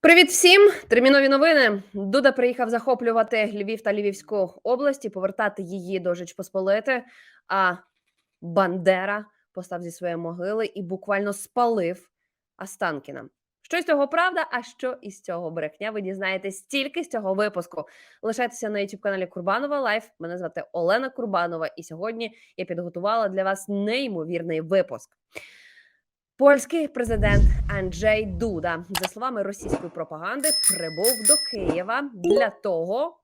Привіт всім! Термінові новини. Дуда приїхав захоплювати Львів та Львівську області, повертати її до Жечпосполити. А Бандера постав зі своєї могили і буквально спалив Останкіна. Що з цього правда, а що із цього брехня? Ви дізнаєтесь тільки з цього випуску. Лишайтеся на youtube каналі Курбанова Лайф. Мене звати Олена Курбанова, і сьогодні я підготувала для вас неймовірний випуск. Польський президент Анджей Дуда, за словами російської пропаганди, прибув до Києва для того,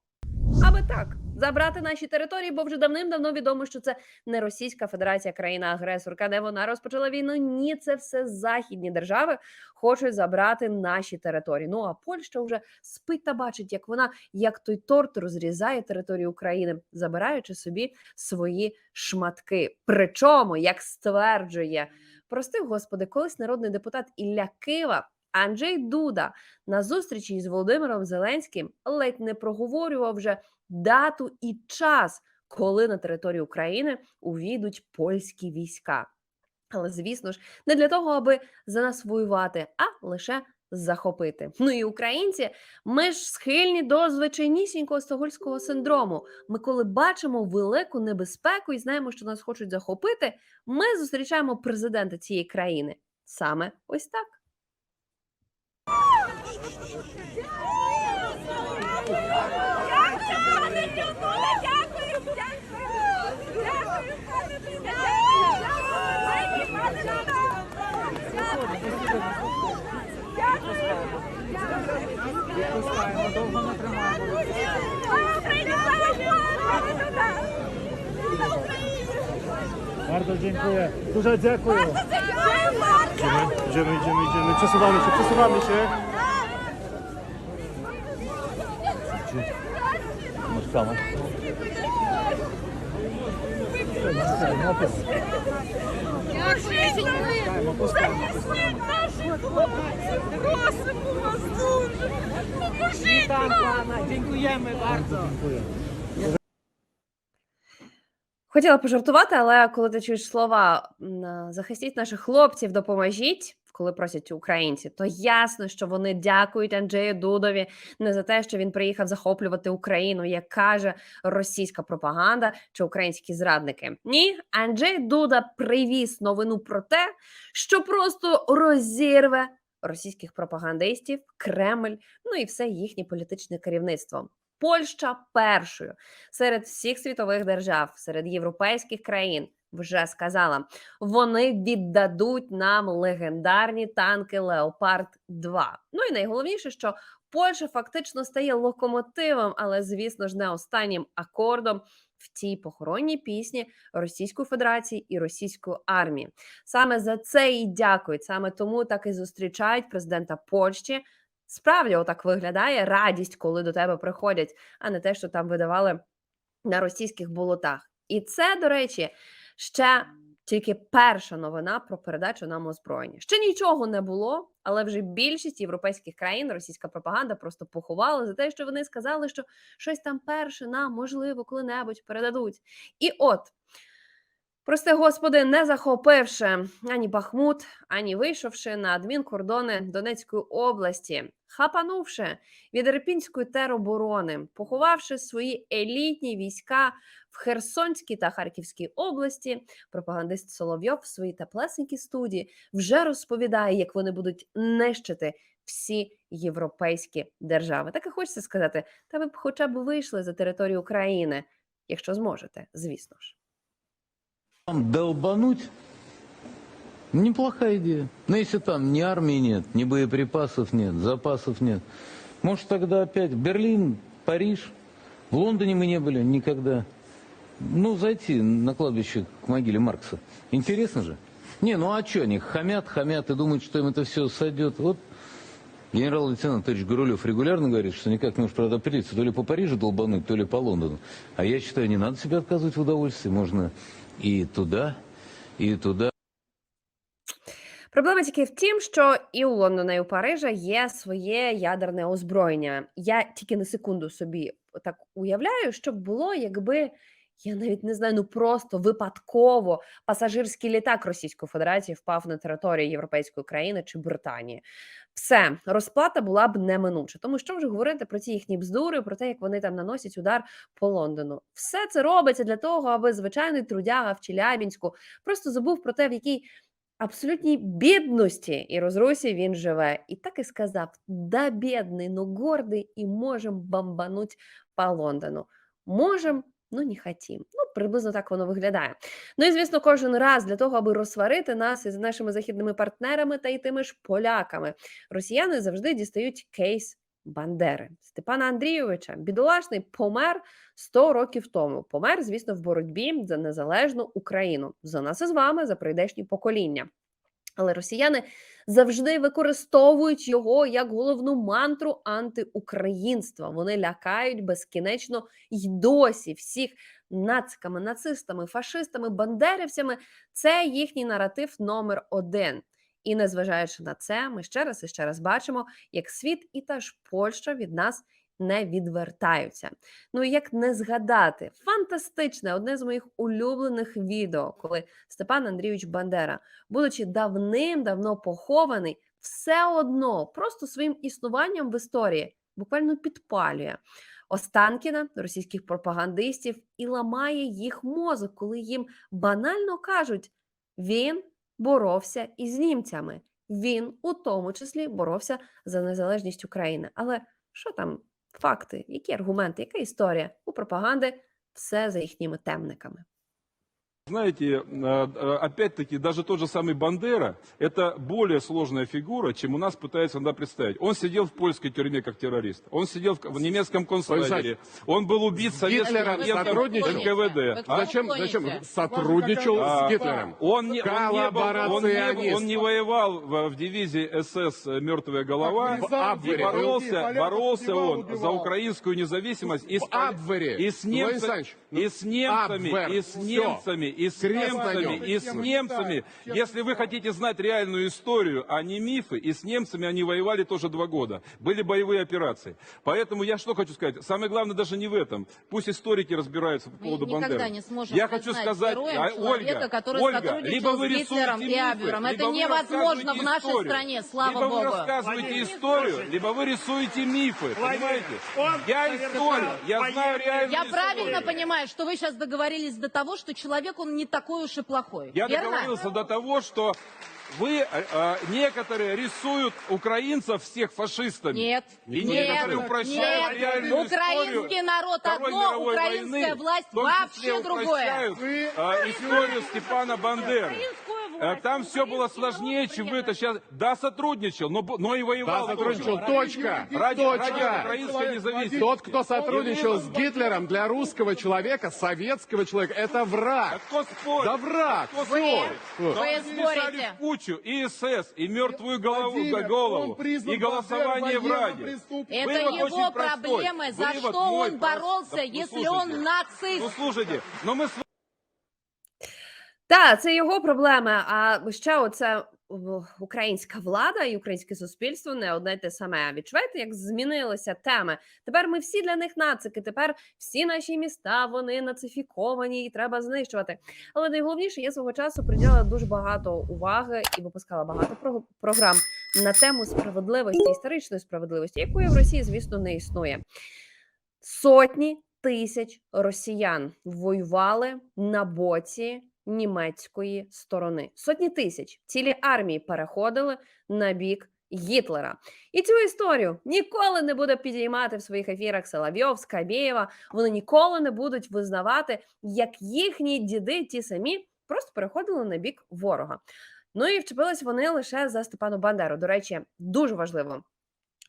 аби так забрати наші території, бо вже давним-давно відомо, що це не Російська Федерація, країна-агресорка, де вона розпочала війну. Ні, це все західні держави хочуть забрати наші території. Ну а Польща вже спить та бачить, як вона, як той торт, розрізає територію України, забираючи собі свої шматки. Причому, як стверджує Прости, господи, колись народний депутат Ілля Кива Анджей Дуда на зустрічі з Володимиром Зеленським ледь не проговорював вже дату і час, коли на територію України увійдуть польські війська. Але звісно ж, не для того, аби за нас воювати, а лише захопити. Ну і українці, ми ж схильні до звичайнісінького стокгольмського синдрому. Ми, коли бачимо велику небезпеку і знаємо, що нас хочуть захопити, ми зустрічаємо президента цієї країни саме ось так. Відпускаємо, Bardzo dziękuję. Dużo dziękuję. Idziemy, idziemy, idziemy, idziemy. Przesuwamy się, przesuwamy się. Możemy. Просимо вас дуже. Поможіть Там, нам. пана, дякуємо bardzo. Dziękuję. Хотіла пожартувати, але коли ти чуєш слова м, захистіть наших хлопців, допоможіть, коли просять українці, то ясно, що вони дякують Анджею Дудові не за те, що він приїхав захоплювати Україну, як каже російська пропаганда чи українські зрадники. Ні, Анджей Дуда привіз новину про те, що просто розірве російських пропагандистів, Кремль, ну і все їхнє політичне керівництво. Польща першою серед всіх світових держав, серед європейських країн, вже сказала, вони віддадуть нам легендарні танки Леопард 2. Ну і найголовніше, що Польща фактично стає локомотивом, але звісно ж не останнім акордом в цій похоронній пісні Російської Федерації і російської армії. Саме за це і дякують. Саме тому так і зустрічають президента Польщі. Справді, отак виглядає радість, коли до тебе приходять, а не те, що там видавали на російських болотах. І це, до речі, ще тільки перша новина про передачу нам озброєння. Ще нічого не було, але вже більшість європейських країн російська пропаганда просто поховала за те, що вони сказали, що щось там перше нам можливо коли-небудь передадуть. І от. Прости, господи, не захопивши ані Бахмут, ані вийшовши на адмінкордони Донецької області, хапанувши від Ірпінської тероборони, поховавши свої елітні війська в Херсонській та Харківській області, пропагандист Соловйов в своїй теплесенькій студії вже розповідає, як вони будуть нищити всі європейські держави. Так і хочеться сказати, та ви б хоча б вийшли за територію України, якщо зможете, звісно ж. Там долбануть неплохая идея. Но если там ни армии нет, ни боеприпасов нет, запасов нет, может тогда опять Берлин, Париж, в Лондоне мы не были никогда. Ну, зайти на кладбище к могиле Маркса. Интересно же? Не, ну а что они хамят, хамят и думают, что им это все сойдет. Вот генерал-лейтенант товарищ Гурулев регулярно говорит, что никак не может правда определиться, то ли по Парижу долбануть, то ли по Лондону. А я считаю, не надо себе отказывать в удовольствии. Можно и туди, і туди. Проблема тільки в тім, що і у Лондона, і у Парижа є своє ядерне озброєння. Я тільки на секунду собі так уявляю, що було, якби Я навіть не знаю, ну просто випадково пасажирський літак Російської Федерації впав на територію Європейської країни чи Британії. Все, розплата була б неминуча. Тому що вже говорити про ці їхні бздури, про те, як вони там наносять удар по Лондону. Все це робиться для того, аби звичайний трудяга в Челябінську просто забув про те, в якій абсолютній бідності і розрусі він живе. І так і сказав: да, бідний, но гордий, і можем бомбануть по Лондону. Можем, ну не хотім. Ну, приблизно так воно виглядає. Ну і звісно, кожен раз для того, аби розсварити нас із нашими західними партнерами та й тими ж поляками, росіяни завжди дістають кейс Бандери. Степана Андрійовича, бідолашний, помер 100 років тому. Помер, звісно, в боротьбі за незалежну Україну, за нас із вами, за прийдешні покоління. Але росіяни завжди використовують його як головну мантру антиукраїнства. Вони лякають безкінечно й досі всіх нациками, нацистами, фашистами, бандерівцями. Це їхній наратив номер один. І незважаючи на це, ми ще раз і ще раз бачимо, як світ і та ж Польща від нас не відвертаються. Ну і як не згадати фантастичне, одне з моїх улюблених відео, коли Степан Андрійович Бандера, будучи давним-давно похований, все одно просто своїм існуванням в історії буквально підпалює Останкіна, російських пропагандистів, і ламає їх мозок, коли їм банально кажуть, він боровся із німцями. Він у тому числі боровся за незалежність України. Але що там факти, які аргументи, яка історія у пропаганди? Все за їхніми темниками. Знаете, э, э, опять-таки, даже тот же самый Бандера, это более сложная фигура, чем у нас пытаются иногда представить. Он сидел в польской тюрьме как террорист, он сидел в, немецком концлагере, он был убит советским агентом сотрудничал? НКВД. А? Зачем, зачем сотрудничал А, с Гитлером? Он не, он, не был, он, не, он не воевал в, в дивизии СС «Мертвая голова», В Абвере и был. боролся, боролся он за украинскую независимость и с, и с немцами, и с немцами, и с немцами, и с немцами, нем. и с немцами. Если вы хотите знать реальную историю, а не мифы, и с немцами они воевали тоже два года. Были боевые операции. Поэтому я что хочу сказать? Самое главное даже не в этом. Пусть историки разбираются по Мы поводу никогда Бандеры. не сможем Я хочу сказать, героем а, человека, Ольга, который Ольга, либо вы с Гитлером рисуете и мифы, Абвером. Это либо вы невозможно рассказываете в нашей историю. стране, слава либо богу. вы рассказываете Владимир, историю, слушай. либо вы рисуете мифы, Владимир, понимаете? он Я историк, я знаю реальную Я историю. правильно понимаю, что вы сейчас договорились до того, что человек, он не такой уж и плохой. Я Верно? договорился до того, что вы, э, э, некоторые рисуют украинцев всех фашистами. Нет, И нет, некоторые упрощают нет. реальную Украинский народ Второй одно, украинская войны, власть вообще другое. упрощают, э, историю Степана Бандеры. Власть, Там все было сложнее, чем вы это сейчас. Да, сотрудничал, но, но и Да, воевал. сотрудничал. тоже. Точка. Ради, ради Точка. украинской независимости. Тот, кто сотрудничал с Гитлером для русского человека, советского человека, это А враг. кто спорит? Да враг. Кто спорит? Вы Да вы спорите. кучу и СС, и мертвую голову, Владимир, голову и голосование в Раде. Это Вывод его простой. проблемы, за Вывод что он боролся, Да, ну, если он нацист. Ну слушайте, но мы с Так, це його проблеми. А ще оце українська влада і українське суспільство не одне те саме. Відчуваєте, як змінилися теми? Тепер ми всі для них нацики. Тепер всі наші міста вони нацифіковані і треба знищувати. Але найголовніше, я свого часу приділяла дуже багато уваги і випускала багато про- програм на тему справедливості, історичної справедливості, якої в Росії, звісно, не існує. Сотні тисяч росіян воювали на боці німецької сторони. Сотні тисяч цілі армії переходили на бік Гітлера. І цю історію ніколи не буде підіймати в своїх ефірах Соловйов, Скабєєва. Вони ніколи не будуть визнавати, як їхні діди, ті самі, просто переходили на бік ворога. Ну і вчепились вони лише за Степану Бандеру. До речі, дуже важливо.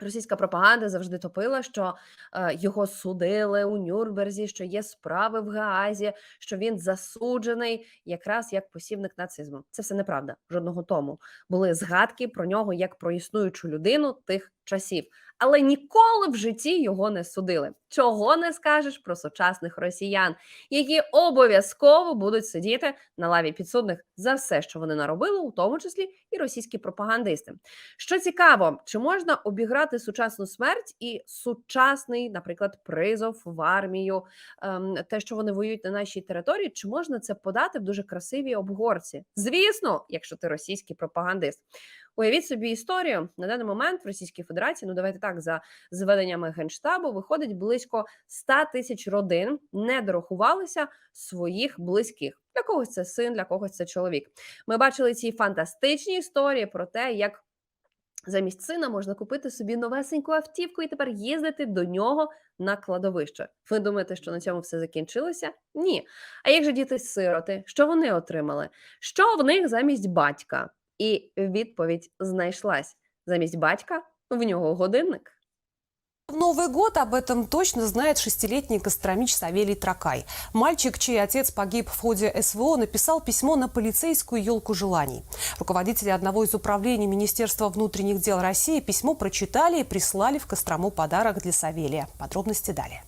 Російська пропаганда завжди топила, що е, його судили у Нюрнберзі, що є справи в Гаазі, що він засуджений якраз як посібник нацизму. Це все неправда. Жодного тому були згадки про нього як про існуючу людину тих часів, але ніколи в житті його не судили. Чого не скажеш про сучасних росіян, які обов'язково будуть сидіти на лаві підсудних за все, що вони наробили, у тому числі і російські пропагандисти. Що цікаво, чи можна обіграти сучасну смерть і сучасний, наприклад, призов в армію, ем, те, що вони воюють на нашій території, чи можна це подати в дуже красивій обгорці? Звісно, якщо ти російський пропагандист. Уявіть собі історію на даний момент в Російській Федерації. Ну давайте так за зведеннями генштабу виходить близько 100 тисяч родин, не дорахувалися своїх близьких. Для когось це син, для когось це чоловік. Ми бачили ці фантастичні історії про те, як замість сина можна купити собі новесеньку автівку і тепер їздити до нього на кладовище. Ви думаєте, що на цьому все закінчилося? Ні. А як же діти-сироти? Що вони отримали? Що в них замість батька? І відповідь знайшлась: замість батька в нього годинник. В Новый год об этом точно знает шестилетний Костромич Савелий Тракай. Мальчик, чей отец погиб в ходе СВО, написал письмо на полицейскую елку желаний. Руководители одного из управлений Министерства внутренних дел России письмо прочитали и прислали в Кострому подарок для Савелия. Подробности далее.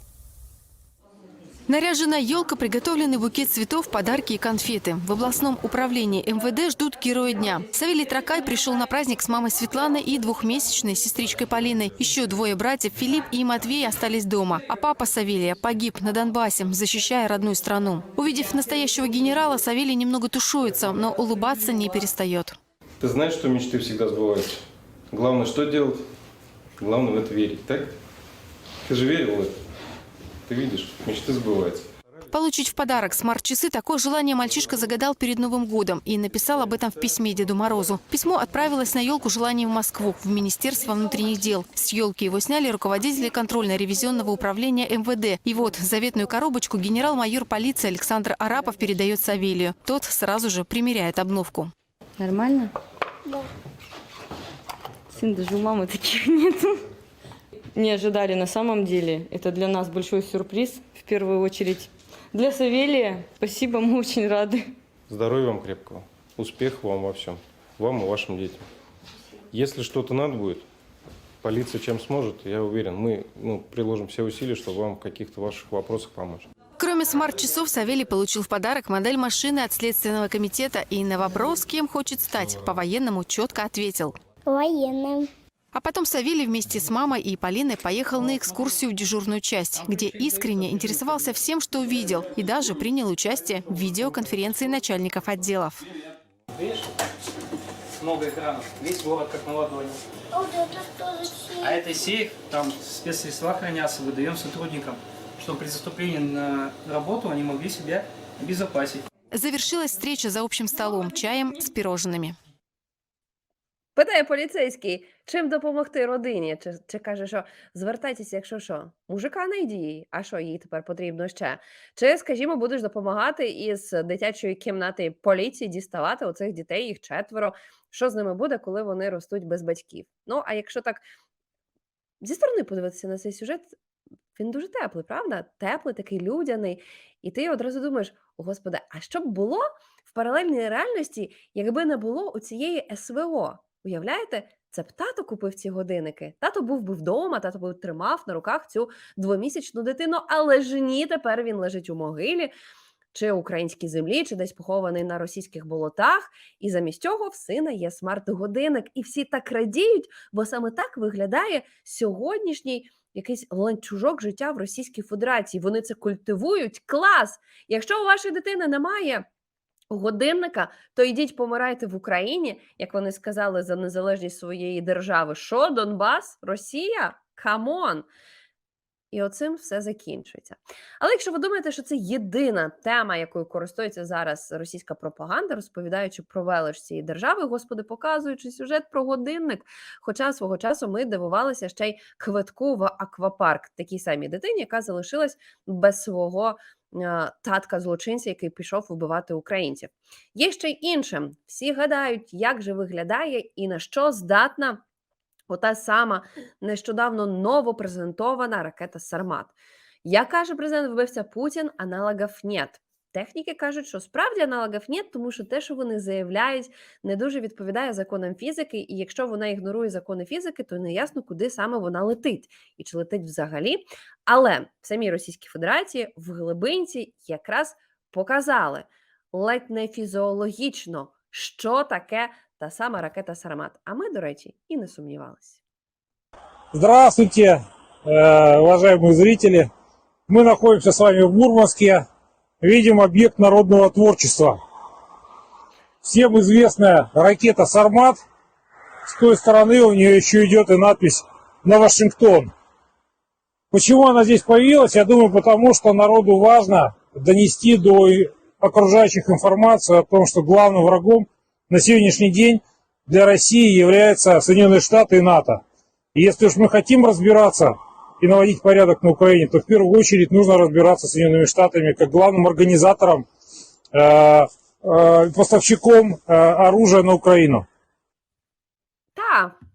Наряженная елка, приготовленный букет цветов, подарки и конфеты. В областном управлении МВД ждут героя дня. Савелий Тракай пришел на праздник с мамой Светланой и двухмесячной сестричкой Полиной. Еще двое братьев, Филипп и Матвей, остались дома. А папа Савелия погиб на Донбассе, защищая родную страну. Увидев настоящего генерала, Савелий немного тушуется, но улыбаться не перестает. Ты знаешь, что мечты всегда сбываются? Главное, что делать? Главное в это верить, так? Ты же верил в это? Ты видишь, мечты сбываются. Получить в подарок смарт-часы – такое желание мальчишка загадал перед Новым годом и написал об этом в письме Деду Морозу. Письмо отправилось на елку желаний в Москву, в Министерство внутренних дел. С елки его сняли руководители контрольно-ревизионного управления МВД. И вот заветную коробочку генерал-майор полиции Александр Арапов передает Савелию. Тот сразу же примеряет обновку. Нормально? Да. Сын, даже у мамы таких нету. Не ожидали на самом деле. Это для нас большой сюрприз, в первую очередь. Для Савелия спасибо, мы очень рады. Здоровья вам крепкого, успехов вам во всем, вам и вашим детям. Если что-то надо будет, полиция чем сможет, я уверен, мы ну, приложим все усилия, чтобы вам в каких-то ваших вопросах помочь. Кроме смарт-часов, Савелий получил в подарок модель машины от Следственного комитета и на вопрос, кем хочет стать, по-военному четко ответил. Военным. А потом Савелий вместе с мамой и Полиной поехал на экскурсию в дежурную часть, где искренне интересовался всем, что увидел, и даже принял участие в видеоконференции начальников отделов. Видишь? Много экранов. Весь город как на ладони. А это сейф, там спецсредства хранятся, выдаем сотрудникам, чтобы при заступлении на работу они могли себя обезопасить. Завершилась встреча за общим столом, чаем с пирожными. Питає поліцейський, чим допомогти родині? Чи, чи каже, що звертайтеся, якщо що, мужика найди їй, а що їй тепер потрібно ще? Чи, скажімо, будеш допомагати із дитячої кімнати поліції діставати оцих дітей, їх четверо. Що з ними буде, коли вони ростуть без батьків? Ну, а якщо так зі сторони подивитися на цей сюжет, він дуже теплий, правда? Теплий, такий людяний. І ти одразу думаєш: господи, а що б було в паралельній реальності, якби не було у цієї СВО? Уявляєте, це б тато купив ці годинники. Тато був би вдома, тато би тримав на руках цю двомісячну дитину, але ж ні, тепер він лежить у могилі, чи українській землі, чи десь похований на російських болотах. І замість цього в сина є смарт-годинник. І всі так радіють, бо саме так виглядає сьогоднішній якийсь ланцюжок життя в Російській Федерації. Вони це культивують. Клас! Якщо у вашої дитини немає годинника, то йдіть помирайте в Україні, як вони сказали за незалежність своєї держави. Що, Донбас? Росія? Камон! І оцим все закінчується. Але якщо ви думаєте, що це єдина тема, якою користується зараз російська пропаганда, розповідаючи про велич цієї держави, господи, показуючи сюжет про годинник. Хоча свого часу ми дивувалися ще й квитку в аквапарк, такій самій дитині, яка залишилась без свого татка злочинця, який пішов вбивати українців. Є ще й інше. Всі гадають, як же виглядає і на що здатна ота сама нещодавно новопрезентована ракета Сармат. Як каже президент вбивця Путін, аналогів нет Техніки кажуть, що справді аналогів нет, тому що те, що вони заявляють, не дуже відповідає законам фізики, і якщо вона ігнорує закони фізики, то не ясно, куди саме вона летить і чи летить взагалі. Але в самій Російській Федерації в глибинці якраз показали ледь не фізіологічно, що таке та сама ракета Сармат. А ми, до речі, і не сумнівалися. Здравствуйте, э, уважаемые зрители. Мы находимся с вами в Мурманске. Видим объект народного творчества. Всем известная ракета «Сармат». С той стороны у нее еще идет и надпись «На Вашингтон». Почему она здесь появилась? Я думаю, потому что народу важно донести до окружающих информацию о том, что главным врагом на сегодняшний день для России являются Соединенные Штаты и НАТО. И если уж мы хотим разбираться и наводить порядок на Украине, то в первую очередь нужно разбираться с Соединенными Штатами как главным организатором, э, э, поставщиком э, оружия на Украину.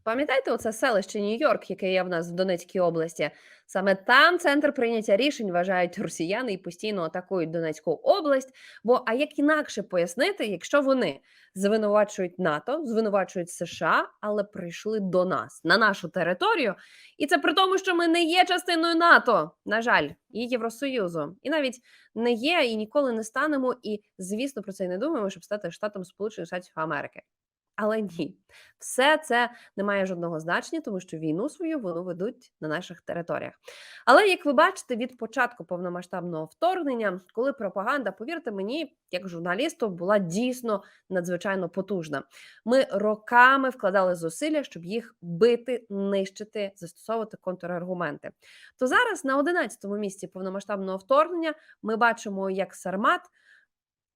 Та, пам'ятаєте оце селище Нью-Йорк, яке є в нас в Донецькій області? Саме там центр прийняття рішень вважають росіяни і постійно атакують Донецьку область. Бо а як інакше пояснити, якщо вони звинувачують НАТО, звинувачують США, але прийшли до нас на нашу територію, і це при тому, що ми не є частиною НАТО, на жаль, і Євросоюзу, і навіть не є і ніколи не станемо. І звісно про це й не думаємо, щоб стати штатом Сполучених Штатів Америки. Але ні, все це не має жодного значення, тому що війну свою вони ведуть на наших територіях. Але як ви бачите, від початку повномасштабного вторгнення, коли пропаганда, повірте мені, як журналісту, була дійсно надзвичайно потужна. Ми роками вкладали зусилля, щоб їх бити, нищити, застосовувати контраргументи. То зараз на 11-му місці повномасштабного вторгнення ми бачимо, як Сармат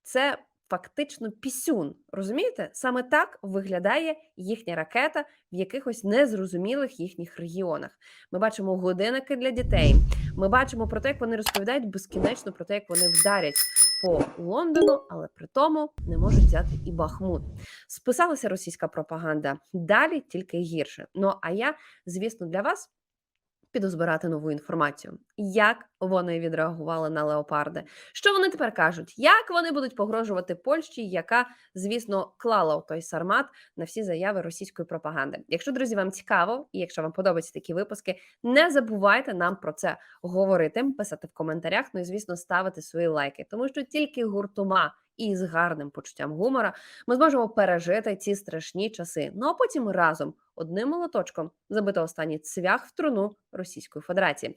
це фактично пісюн. Розумієте? Саме так виглядає їхня ракета в якихось незрозумілих їхніх регіонах. Ми бачимо годинники для дітей. Ми бачимо про те, як вони розповідають безкінечно про те, як вони вдарять по Лондону, але при тому не можуть взяти і Бахмут. Списалася російська пропаганда. Далі тільки гірше. Ну а я, звісно, для вас піду збирати нову інформацію. Як вони відреагували на леопарди? Що вони тепер кажуть? Як вони будуть погрожувати Польщі, яка, звісно, клала у той сармат на всі заяви російської пропаганди? Якщо друзі, вам цікаво, і якщо вам подобаються такі випуски, не забувайте нам про це говорити, писати в коментарях. Ну і звісно, ставити свої лайки, тому що тільки гуртома. І з гарним почуттям гумора ми зможемо пережити ці страшні часи. Ну а потім разом одним молоточком забити останній цвях в труну Російської Федерації.